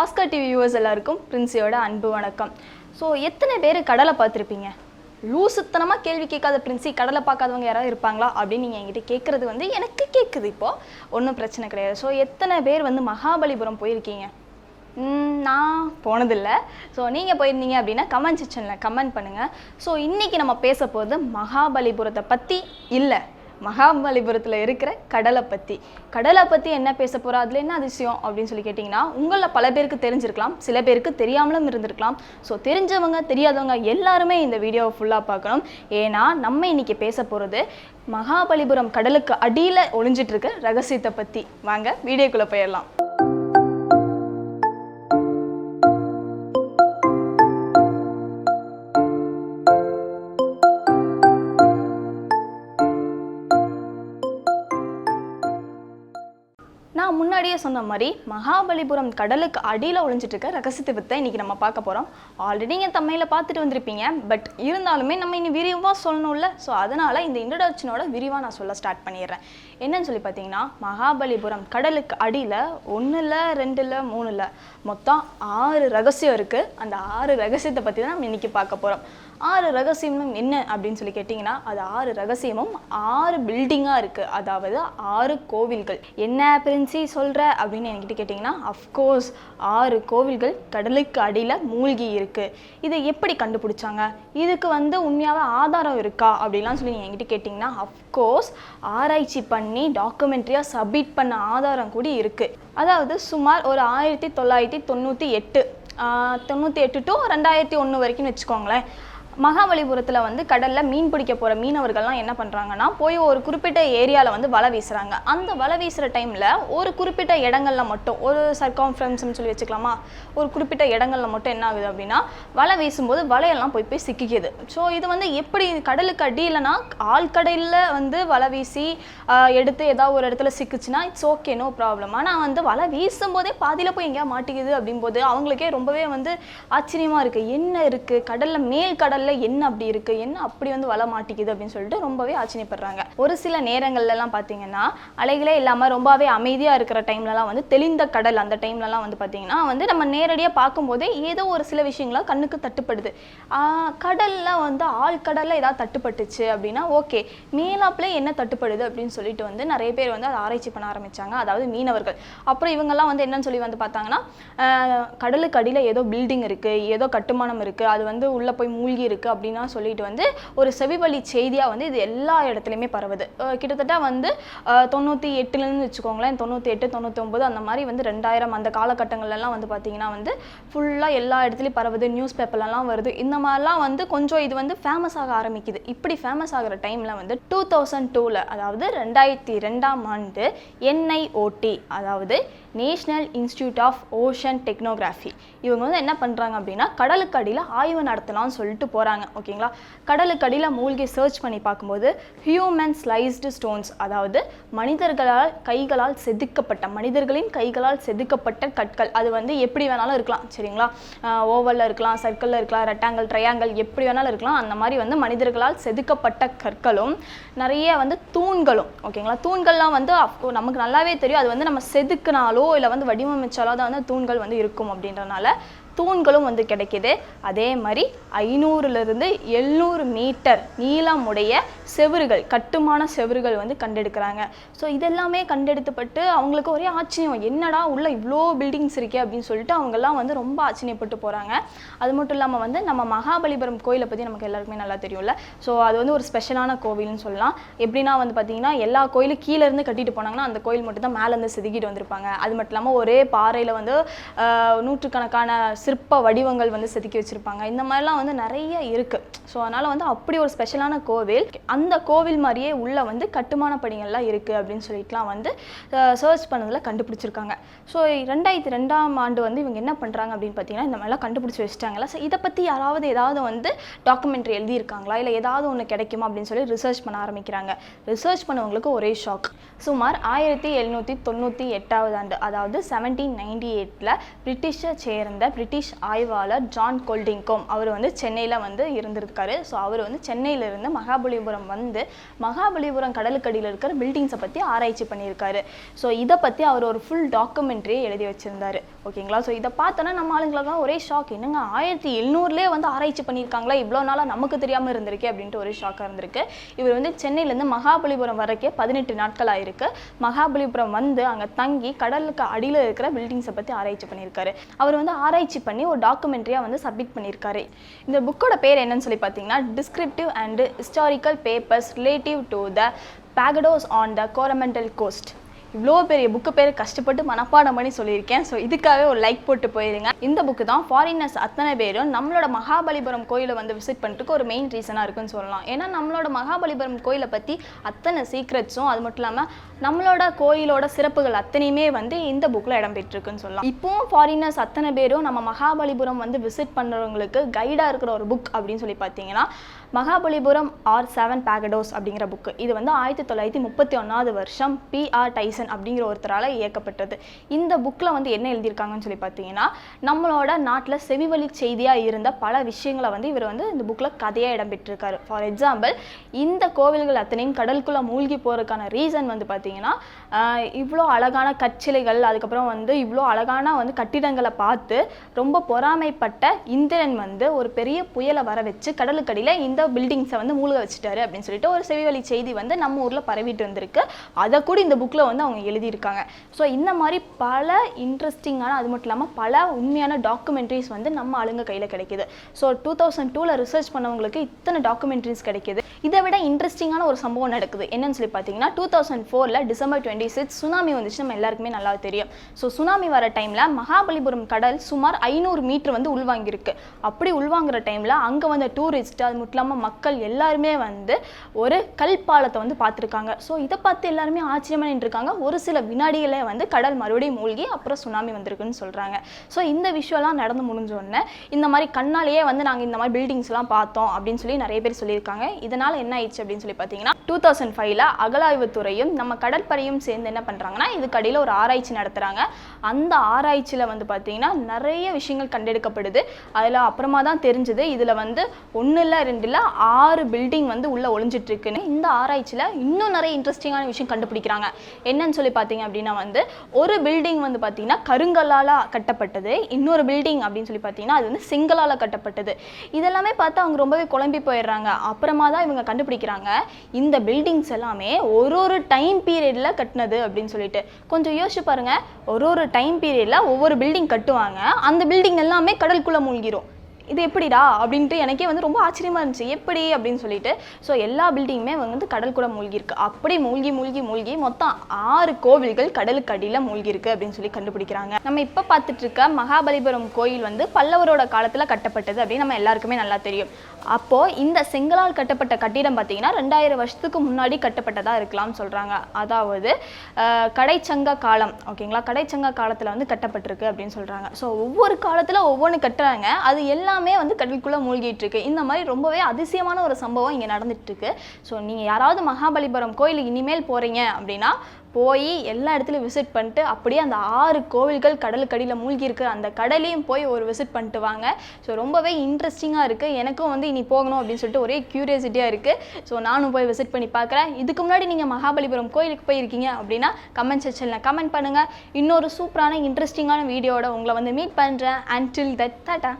Oscar TV viewers எல்லாருக்கும் பிரின்ஸியோட அன்பு வணக்கம். ஸோ எத்தனை பேர் கடலை பார்த்துருப்பீங்க? லூசுத்தனமாக கேள்வி கேட்காத பிரின்சி கடலை பார்க்காதவங்க யாராவது இருப்பாங்களா? அப்படின்னு நீங்கள் என்கிட்ட கேட்குறது வந்து எனக்கு கேட்குது இப்போது ஒன்றும் பிரச்சனை கிடையாது. ஸோ எத்தனை பேர் வந்து மகாபலிபுரம் போயிருக்கீங்க? நான் போனதில்லை. ஸோ நீங்கள் போயிருந்தீங்க அப்படின்னா கமெண்ட் செக்ஷனில் கமெண்ட் பண்ணுங்கள் ஸோ இன்றைக்கி நம்ம பேச போகிறது மகாபலிபுரத்தை பற்றி இல்லை. மகாபலிபுரத்தில் இருக்கிற கடலை பற்றி கடலை பற்றி என்ன பேச போகிறோம் அதில் என்ன அதிசயம் அப்படின்னு சொல்லி கேட்டிங்கன்னா உங்களில் பல பேருக்கு தெரிஞ்சிருக்கலாம் சில பேருக்கு தெரியாமலும் இருந்திருக்கலாம். ஸோ தெரிஞ்சவங்க தெரியாதவங்க எல்லாருமே இந்த வீடியோவை ஃபுல்லாக பார்க்கணும். ஏன்னா நம்ம இன்றைக்கி பேச போகிறது மகாபலிபுரம் கடலுக்கு அடியில் ஒளிஞ்சிட்ருக்க ரகசியத்தை பற்றி வாங்க வீடியோக்குள்ளே போயிடலாம். முன்னாடியே சொன்ன மாதிரி மகாபலிபுரம் கடலுக்கு அடியில் ஒழிஞ்சிட்டு இருக்க ரகசியத்தை வித்தை இன்னைக்கு நம்ம பார்க்க போகிறோம் ஆல்ரெடி நீங்கள் தமிழில் பார்த்துட்டு வந்திருப்பீங்க. பட் இருந்தாலுமே நம்ம இனி விரிவாக சொல்லணும்ல. ஸோ அதனால் இந்த இன்ட்ரடக்ஷனோட விரிவாக நான் சொல்ல ஸ்டார்ட் பண்ணிடுறேன். என்னன்னு சொல்லி பார்த்தீங்கன்னா மகாபலிபுரம் கடலுக்கு அடியில் ஒன்று இல்லை ரெண்டு மூணு இல்லை மொத்தம் ஆறு ரகசியம் இருக்குது அந்த ஆறு ரகசியத்தை பற்றி தான் நம்ம இன்னைக்கு பார்க்க போகிறோம் ஆறு ரகசியமும் என்ன அப்படின்னு சொல்லி கேட்டிங்கன்னா அது ஆறு ரகசியமும் ஆறு பில்டிங்காக இருக்குது அதாவது ஆறு கோவில்கள். என்ன பிரின்சி சொல்கிற அப்படின்னு என்கிட்ட கேட்டிங்கன்னா அஃப்கோர்ஸ் ஆறு கோவில்கள் கடலுக்கு அடியில் மூழ்கி இருக்குது இதை எப்படி கண்டுபிடிச்சாங்க? இதுக்கு வந்து உண்மையாகவே ஆதாரம் இருக்கா? அப்படிலாம் சொல்லி நீங்கள் என்கிட்ட கேட்டிங்கன்னா அஃப்கோர்ஸ் ஆராய்ச்சி பண்ணி டாக்குமெண்ட்ரியாக சப்மிட் பண்ண ஆதாரம் கூட இருக்குது அதாவது சுமார் ஒரு ஆயிரத்தி தொள்ளாயிரத்தி தொண்ணூற்றி எட்டு தொண்ணூற்றி எட்டு டு ரெண்டாயிரத்தி ஒன்று வரைக்கும் வச்சுக்கோங்களேன். மகாபலிபுரத்தில் வந்து கடலில் மீன் பிடிக்க போகிற மீனவர்கள்லாம் என்ன பண்ணுறாங்கன்னா போய் ஒரு குறிப்பிட்ட ஏரியாவில் வந்து வலை வீசுகிறாங்க அந்த வலை வீசுகிற டைமில் ஒரு குறிப்பிட்ட இடங்களில் மட்டும் ஒரு சர்க்கான்ஃபரன்ஸ்னு சொல்லி வச்சுக்கலாமா? ஒரு குறிப்பிட்ட இடங்களில் மட்டும் என்ன ஆகுது அப்படின்னா வலை வீசும்போது வலையெல்லாம் போய் போய் சிக்கிக்குது. ஸோ இது வந்து எப்படி கடலுக்கு அடியிலனா ஆழ்கடலில் வந்து வலை வீசி எடுத்து ஏதாவது ஒரு இடத்துல சிக்குச்சுன்னா இட்ஸ் ஓகே நோ ப்ராப்ளம் ஆனால் வந்து வலை வீசும்போதே பாதியில் போய் எங்கேயா மாட்டிக்குது அப்படிம்போது அவங்களுக்கே ரொம்பவே வந்து ஆச்சரியமாக இருக்குது என்ன இருக்குது கடலில் மேல் கடலில் என்ன அப்படி இருக்குது என்ன அப்படி வந்து வள மாட்டிக்குது அப்படின்னு சொல்லிட்டு ரொம்பவே ஆச்சரியப்படுறாங்க. ஒரு சில நேரங்கள்லாம் பார்த்தீங்கன்னா அலைகளே இல்லாமல் ரொம்பவே அமைதியாக இருக்கிற டைம்லலாம் வந்து தெளிந்த கடல் அந்த டைம்லலாம் வந்து பார்த்தீங்கன்னா வந்து நம்ம நேரடியாக பார்க்கும்போதே ஏதோ ஒரு சில விஷயங்கள்லாம் கண்ணுக்கு தட்டுப்படுது. ஆஹ் கடல்ல வந்து ஆழ்கடலில் ஏதாவது தட்டுப்பட்டுச்சு அப்படின்னா ஓகே. மேலாப்புல என்ன தட்டுப்படுது அப்படின்னு சொல்லிட்டு வந்து நிறைய பேர் வந்து அதை ஆராய்ச்சி பண்ண ஆரம்பிச்சாங்க. அதாவது மீனவர்கள். அப்புறம் இவங்கெல்லாம் வந்து என்னன்னு சொல்லி வந்து பார்த்தாங்கன்னா கடலுக்கு அடியில் ஏதோ பில்டிங் இருக்கு ஏதோ கட்டுமானம் இருக்கு. அது வந்து உள்ளே போய் மூழ்கி இருக்கு அப்படின்னா சொல்லிட்டு வந்து ஒரு செவிவழி செய்தியாக வந்து இது எல்லா இடத்துலையுமே பரவுது. கிட்டத்தட்ட வந்து தொண்ணூற்றி எட்டுலேருந்து வச்சுக்கோங்களேன் தொண்ணூற்றி எட்டு தொண்ணூற்றி ஒம்பது அந்த மாதிரி வந்து ரெண்டாயிரம் அந்த காலகட்டங்கள்லாம் வந்து பார்த்தீங்கன்னா வந்து ஃபுல்லாக எல்லா இடத்துலையும் பரவுது நியூஸ் பேப்பர்லலாம் வருது. இந்த மாதிரிலாம் வந்து கொஞ்சம் இது வந்து ஃபேமஸ் ஆக ஆரம்பிக்குது. இப்படி ஃபேமஸ் ஆகிற டைமில் வந்து டூ தௌசண்ட் டூவில் அதாவது ரெண்டாயிரத்தி ரெண்டாம் ஆண்டு என்ஐஓடி அதாவது national institute of ocean technography இவங்க வந்து என்ன பண்ணுறாங்க அப்படின்னா கடலுக்கு அடியில் ஆய்வு நடத்தலாம்னு சொல்லிட்டு போகிறாங்க ஓகேங்களா? கடலுக்கு அடியில் மூழ்கி சர்ச் பண்ணி பார்க்கும்போது ஹியூமன் ஸ்லைஸ்டு ஸ்டோன்ஸ் அதாவது மனிதர்களால் கைகளால் செதுக்கப்பட்ட மனிதர்களின் கைகளால் செதுக்கப்பட்ட கற்கள். அது வந்து எப்படி வேணாலும் இருக்கலாம் சரிங்களா? ஓவலில் இருக்கலாம் சர்க்கிளில் இருக்கலாம் ரெக்டாங்கிள் ட்ரையாங்கிள் எப்படி வேணாலும் இருக்கலாம். அந்த மாதிரி வந்து மனிதர்களால் செதுக்கப்பட்ட கற்களும் நிறைய வந்து தூண்களும் ஓகேங்களா? தூண்கள்லாம் வந்து நமக்கு நல்லாவே தெரியும். அது வந்து நம்ம செதுக்குனாலோ இல்லை வந்து வடிவமைச்சாலோ தான் வந்து தூண்கள் வந்து இருக்கும் அப்படின்றனால தூண்களும் வந்து கிடைக்குது. அதே மாதிரி ஐநூறுலேருந்து எழுநூறு மீட்டர் நீளமுடைய செவறுகள் கட்டுமான செவறுகள் வந்து கண்டெடுக்கிறாங்க. ஸோ இதெல்லாமே கண்டெடுத்துப்பட்டு அவங்களுக்கு ஒரே ஆச்சரியம். என்னடா உள்ள இவ்வளோ பில்டிங்ஸ் இருக்கே அப்படின்னு சொல்லிட்டு அவங்கெல்லாம் வந்து ரொம்ப ஆச்சரியப்பட்டு போகிறாங்க அது மட்டும் இல்லாமல் வந்து நம்ம மகாபலிபுரம் கோயிலை பற்றி நமக்கு எல்லாருக்குமே நல்லா தெரியும்ல. ஸோ அது வந்து ஒரு ஸ்பெஷலான கோவில்னு சொல்லலாம். எப்படின்னா வந்து பார்த்தீங்கன்னா எல்லா கோயிலும் கீழே இருந்து கட்டிட்டு போனாங்கன்னா அந்த கோயில் மட்டும் தான் மேலேருந்து செதுக்கிட்டு வந்திருப்பாங்க. அது மட்டும் இல்லாமல் ஒரே பாறையில் வந்து நூற்றுக்கணக்கான சிற்ப வடிவங்கள் வந்து செதுக்கி வச்சுருப்பாங்க. இந்த மாதிரிலாம் வந்து நிறைய இருக்குது ஸோ அதனால் வந்து அப்படி ஒரு ஸ்பெஷலான கோவில் அந்த அந்த கோவில் மாதிரியே உள்ளே வந்து கட்டுமான பணிகள்லாம் இருக்குது அப்படின்னு சொல்லிட்டுலாம் வந்து சர்ச் பண்ணதில் கண்டுபிடிச்சிருக்காங்க. ஸோ ரெண்டாயிரத்தி ரெண்டாம் ஆண்டு வந்து இவங்க என்ன பண்ணுறாங்க அப்படின்னு பார்த்தீங்கன்னா இந்த மாதிரிலாம் கண்டுபிடிச்சி வச்சுட்டாங்களா ஸோ இதை பற்றி யாராவது ஏதாவது வந்து டாக்குமெண்ட்ரி எழுதியிருக்காங்களா? இல்லை ஏதாவது ஒன்று கிடைக்குமா அப்படின்னு சொல்லி ரிசர்ச் பண்ண ஆரம்பிக்கிறாங்க. ரிசர்ச் பண்ணவங்களுக்கு ஒரே ஷாக் சுமார் ஆயிரத்தி எழுநூற்றி தொண்ணூற்றி எட்டாவது ஆண்டு அதாவது செவன்டீன் நைன்டி எயிட்டில் பிரிட்டிஷை சேர்ந்த பிரிட்டிஷ் ஆய்வாளர் ஜான் கோல்டிங்கோம் அவர் வந்து சென்னையில் வந்து இருந்திருக்காரு. ஸோ அவர் வந்து சென்னையிலிருந்து மகாபலிபுரம் வந்து மகாபலிபுரம் கடலுக்கடியில் இருக்கிற பில்டிங்ஸை பற்றி ஆராய்ச்சி பண்ணியிருக்காரு. ஸோ இதை பற்றி அவர் ஒரு ஃபுல் டாக்குமெண்ட்ரியை எழுதி வச்சிருந்தாரு. ஓகேங்களா? ஸோ இதை பார்த்தோன்னா நம்ம ஆளுங்களுக்கெல்லாம் ஒரே ஷாக் என்னங்க ஆயிரத்தி எழுநூறுலேயே வந்து ஆராய்ச்சி பண்ணியிருக்காங்களா? இவ்வளோ நாளாக நமக்கு தெரியாமல் இருந்திருக்கே அப்படின்ட்டு ஒரே ஷாக்காக இருந்திருக்கு. இவர் வந்து சென்னையிலேருந்து மகாபலிபுரம் வரைக்கே பதினெட்டு நாட்கள் ஆயிருக்கு. மகாபலிபுரம் வந்து அங்கே தங்கி கடலுக்கு அடியில் இருக்கிற பில்டிங்ஸை பற்றி ஆராய்ச்சி பண்ணியிருக்காரு. அவர் வந்து ஆராய்ச்சி பண்ணி ஒரு டாக்குமெண்ட்ரியாக வந்து சப்மிட் பண்ணியிருக்காரு. இந்த புக்கோட பேர் என்னன்னு சொல்லி பார்த்தீங்கன்னா descriptive and historical papers relative to the pagodas on the Coromandel coast இவ்வளோ பெரிய புக்கு பேர் கஷ்டப்பட்டு மனப்பாடம் பண்ணி சொல்லியிருக்கேன். ஸோ இதுக்காகவே ஒரு லைக் போட்டு போயிருங்க. இந்த புக்கு தான் ஃபாரினர்ஸ் அத்தனை பேரும் நம்மளோட மகாபலிபுரம் கோயிலை வந்து விசிட் பண்ணிட்டுக்கு ஒரு மெயின் ரீசனாக இருக்குன்னு சொல்லலாம். ஏன்னா நம்மளோட மகாபலிபுரம் கோயிலை பற்றி அத்தனை சீக்ரெட்ஸும் அது மட்டும் இல்லாமல் நம்மளோட கோயிலோட சிறப்புகள் அத்தனையுமே வந்து இந்த புக்கில் இடம்பெற்றிருக்குன்னு சொல்லலாம். இப்போவும் ஃபாரினர்ஸ் அத்தனை பேரும் நம்ம மகாபலிபுரம் வந்து விசிட் பண்ணுறவங்களுக்கு கைடாக இருக்கிற ஒரு புக் அப்படின்னு சொல்லி பார்த்தீங்கன்னா மகாபலிபுரம் ஆர் செவன் பேகடோஸ் அப்படிங்கிற புக்கு இது வந்து ஆயிரத்தி தொள்ளாயிரத்தி முப்பத்தி ஒன்றாவது வருஷம் பிஆர் டைசன் அப்படிங்கிற ஒருத்தரால் இயக்கப்பட்டது. இந்த புக்கில் வந்து என்ன எழுதியிருக்காங்கன்னு சொல்லி பார்த்தீங்கன்னா நம்மளோட நாட்டில் செவிவழி செய்தியாக இருந்த பல விஷயங்களை வந்து இவர் வந்து இந்த புக்கில் கதையாக இடம்பெற்றிருக்காரு. ஃபார் எக்ஸாம்பிள் இந்த கோவில்கள் அத்தனையும் கடலுக்குள்ளே மூழ்கி போகிறதுக்கான ரீசன் வந்து பார்த்தீங்கன்னா இவ்வளோ அழகான கற்சிலைகள் அதுக்கப்புறம் வந்து இவ்வளோ அழகான வந்து கட்டிடங்களை பார்த்து ரொம்ப பொறாமைப்பட்ட இந்திரன் வந்து ஒரு பெரிய புயலை வர வச்சு கடலுக்கடியில் இந்த பில்டிங்ஸை வந்து மூழ்க வச்சுட்டாரு அப்படின்னு சொல்லிட்டு ஒரு செவிவழி செய்தி வந்து நம்ம ஊரில் பரவிட்டு வந்திருக்கு. அதை கூட இந்த புக்கில் வந்து அவங்க எழுதியிருக்காங்க. ஸோ இந்த மாதிரி பல இன்ட்ரெஸ்டிங்கான அது மட்டும் இல்லாமல் பல உண்மையான டாக்குமெண்ட்ரிஸ் வந்து நம்ம ஆளுங்க கையில் கிடைக்குது. ஸோ டூ தௌசண்ட் டூவில் ரிசர்ச் பண்ணவங்களுக்கு இத்தனை டாக்குமெண்ட்ரிஸ் கிடைக்குது. இதை விட இன்ட்ரெஸ்டிங்கான ஒரு சம்பவம் நடக்குது. என்னன்னு சொல்லி பார்த்தீங்கன்னா டூ தௌசண்ட் ஃபோரில் டிசம்பர் டுவெண்ட்டி சிக்ஸ் சுனாமி வந்துச்சு. நம்ம எல்லாருக்குமே நல்லா தெரியும். ஸோ சுனாமி வர டைமில் மகாபலிபுரம் கடல் சுமார் ஐநூறு மீட்டர் வந்து உள்வாங்கியிருக்கு. அப்படி உள்வாங்குற டைமில் அங்கே வந்த டூரிஸ்ட் அது மட்டும் இல்லாமல் மக்கள் எல்லாருமே வந்து ஒரு கல் பாலத்தை வந்து பார்த்துருக்காங்க. ஸோ இதை பார்த்து எல்லாருமே ஆச்சரியமாக நின்றுருக்காங்க. ஒரு சில வினாடிகளே வந்து கடல் மறுபடியும் மூழ்கி அப்புறம் சுனாமி வந்திருக்குன்னு சொல்கிறாங்க ஸோ இந்த விஷயம்லாம் நடந்து முடிஞ்ச உடனே இந்த மாதிரி கண்ணாலேயே வந்து நாங்கள் இந்த மாதிரி பில்டிங்ஸ்லாம் பார்த்தோம் அப்படின்னு சொல்லி நிறைய பேர் சொல்லியிருக்காங்க. இதனால் என்ன ஆயிடுச்சு அப்படின்னு சொல்லி பார்த்தீங்கன்னா டூ தௌசண்ட் ஃபைவ்ல அகலாய்வுத்துறையும் நம்ம கடற்படையும் சேர்ந்து என்ன பண்ணுறாங்கன்னா இதுக்கு ஒரு ஆராய்ச்சி நடத்துகிறாங்க அந்த ஆராய்ச்சியில் வந்து பார்த்தீங்கன்னா நிறைய விஷயங்கள் கண்டெடுக்கப்படுது. அதில் அப்புறமா தான் தெரிஞ்சது இதில் வந்து ஒன்று இல்லை ரெண்டு இல்லை ஆறு பில்டிங் வந்து உள்ளே ஒளிஞ்சிட்ருக்குன்னு. இந்த ஆராய்ச்சியில் இன்னும் நிறைய இன்ட்ரெஸ்டிங்கான விஷயம் கண்டுபிடிக்கிறாங்க. என்னன்னு சொல்லி பார்த்தீங்க அப்படின்னா வந்து ஒரு பில்டிங் வந்து பார்த்திங்கன்னா கருங்கல்லால் கட்டப்பட்டது. இன்னொரு பில்டிங் அப்படின்னு சொல்லி பார்த்தீங்கன்னா அது வந்து செங்கலால் கட்டப்பட்டது. இதெல்லாமே பார்த்து அவங்க ரொம்பவே குழம்பி போயிடுறாங்க. அப்புறமா தான் இவங்க கண்டுபிடிக்கிறாங்க இந்த பில்டிங்ஸ் எல்லாமே ஒரு ஒரு டைம் பீரியடில் கட்டினது அப்படின்னு சொல்லிட்டு. கொஞ்சம் யோசிச்சு பாருங்க. ஒரு ஒரு டைம் பீரியடில் ஒவ்வொரு பில்டிங் கட்டுவாங்க. அந்த பில்டிங் எல்லாமே கடலுக்குள்ளே மூழ்கிரும். இது எப்படிடா? அப்படின்ட்டு எனக்கே வந்து ரொம்ப ஆச்சரியமாக இருந்துச்சு. எப்படி? அப்படின்னு சொல்லிட்டு. ஸோ எல்லா பில்டிங்குமே வந்து கடல் கூட மூழ்கிருக்கு அப்படி மூழ்கி மூழ்கி மூழ்கி மொத்தம் ஆறு கோவில்கள் கடலுக்கு அடியில் மூழ்கி இருக்கு அப்படின்னு சொல்லி கண்டுபிடிக்கிறாங்க. நம்ம இப்போ பார்த்துட்டு இருக்க மகாபலிபுரம் கோயில் வந்து பல்லவரோட காலத்தில் கட்டப்பட்டது அப்படின்னு நம்ம எல்லாருக்குமே நல்லா தெரியும். அப்போது இந்த செங்கலால் கட்டப்பட்ட கட்டிடம் பார்த்தீங்கன்னா ரெண்டாயிரம் வருஷத்துக்கு முன்னாடி கட்டப்பட்டதாக இருக்கலாம்னு சொல்கிறாங்க அதாவது கடைச்சங்க காலம். ஓகேங்களா கடைச்சங்க காலத்தில் வந்து கட்டப்பட்டிருக்கு அப்படின்னு சொல்கிறாங்க ஸோ ஒவ்வொரு காலத்தில் ஒவ்வொன்று கட்டுறாங்க. அது எல்லாம் வந்து கடலுக்குள்ளே மூழ்கிட்டு இருக்கு இந்த மாதிரி ரொம்பவே அதிசயமான ஒரு சம்பவம் இங்கே நடந்துட்டு இருக்கு ஸோ நீங்கள் யாராவது மகாபலிபுரம் கோயில் இனிமேல் போகிறீங்க அப்படின்னா போய் எல்லா இடத்துலையும் விசிட் பண்ணிட்டு அப்படியே அந்த ஆறு கோவில்கள் கடலுக்கடியில் மூழ்கி இருக்கிற அந்த கடலையும் போய் ஒரு விசிட் பண்ணிட்டு வாங்க. ஸோ ரொம்பவே இன்ட்ரெஸ்டிங்காக இருக்குது எனக்கும் வந்து இனி போகணும் அப்படின்னு சொல்லிட்டு ஒரே க்யூரியாசிட்டியாக இருக்குது ஸோ நானும் போய் விசிட் பண்ணி பார்க்குறேன். இதுக்கு முன்னாடி நீங்கள் மகாபலிபுரம் கோயிலுக்கு போயிருக்கீங்க அப்படின்னா கமெண்ட் செக்ஷனில் கமெண்ட் பண்ணுங்கள் இன்னொரு சூப்பரான இன்ட்ரெஸ்டிங்கான வீடியோட உங்களை வந்து மீட் பண்ணுறேன் அண்ட் டில் தட் டாட்டா.